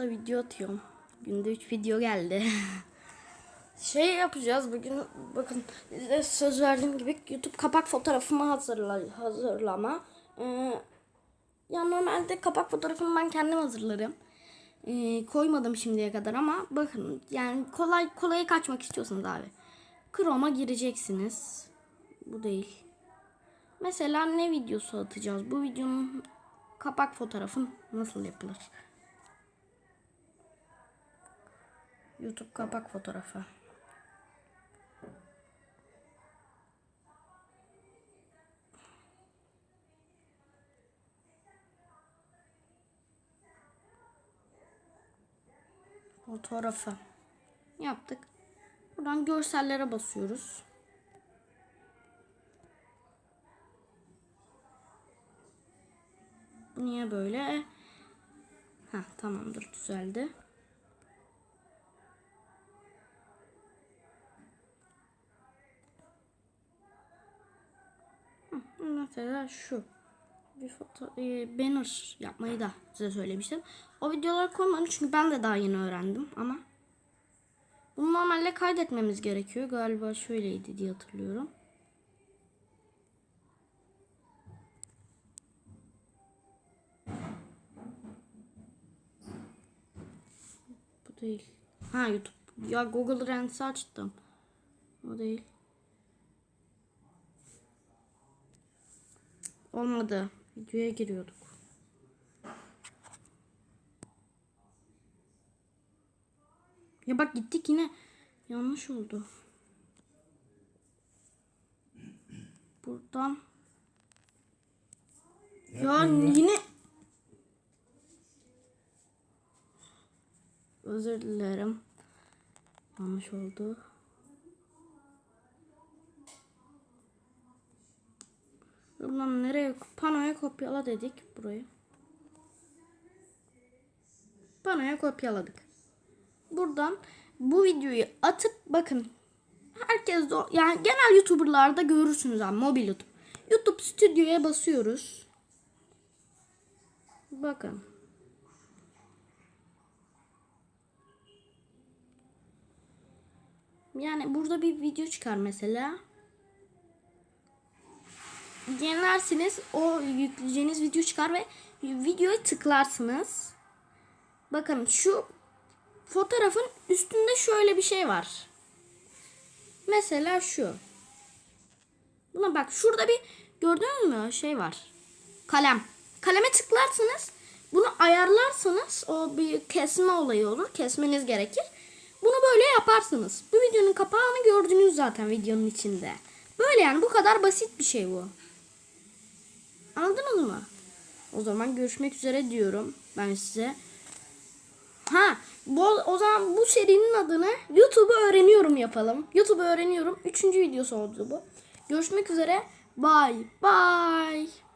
hafta video atıyorum. Günde 3 video geldi. şey yapacağız bugün bakın size söz verdiğim gibi YouTube kapak fotoğrafımı hazırla, hazırlama. Ee, ya normalde kapak fotoğrafını ben kendim hazırlarım. Ee, koymadım şimdiye kadar ama bakın yani kolay kolaya kaçmak istiyorsanız abi. Chrome'a gireceksiniz. Bu değil. Mesela ne videosu atacağız? Bu videonun kapak fotoğrafın nasıl yapılır? YouTube kapak fotoğrafı. Fotoğrafı. Yaptık. Buradan görsellere basıyoruz. Niye böyle? Ha tamamdır düzeldi. Mesela şu bir foto e, banner yapmayı da size söylemiştim. O videoları koymadım çünkü ben de daha yeni öğrendim ama bunu normalde kaydetmemiz gerekiyor. Galiba şöyleydi diye hatırlıyorum. Bu değil. Ha YouTube. Ya Google Lens'i açtım. O değil. Olmadı. Videoya giriyorduk. Ya bak gittik yine. Yanlış oldu. Buradan. Ya yine. Özür dilerim. Yanlış oldu. Buradan nereye? Panoya kopyala dedik burayı. Panoya kopyaladık. Buradan bu videoyu atıp bakın. Herkes de yani genel YouTuber'larda görürsünüz abi mobil YouTube. YouTube stüdyoya basıyoruz. Bakın. Yani burada bir video çıkar mesela. Yenilersiniz o yükleyeceğiniz video çıkar ve videoya tıklarsınız. Bakın şu fotoğrafın üstünde şöyle bir şey var. Mesela şu. Buna bak şurada bir gördünüz mü şey var. Kalem. Kaleme tıklarsınız. Bunu ayarlarsanız o bir kesme olayı olur. Kesmeniz gerekir. Bunu böyle yaparsınız. Bu videonun kapağını gördünüz zaten videonun içinde. Böyle yani bu kadar basit bir şey bu. Anladınız mı? O zaman görüşmek üzere diyorum ben size. Ha, bu, o zaman bu serinin adını YouTube'u öğreniyorum yapalım. YouTube'u öğreniyorum. Üçüncü videosu oldu bu. Görüşmek üzere. Bye bye.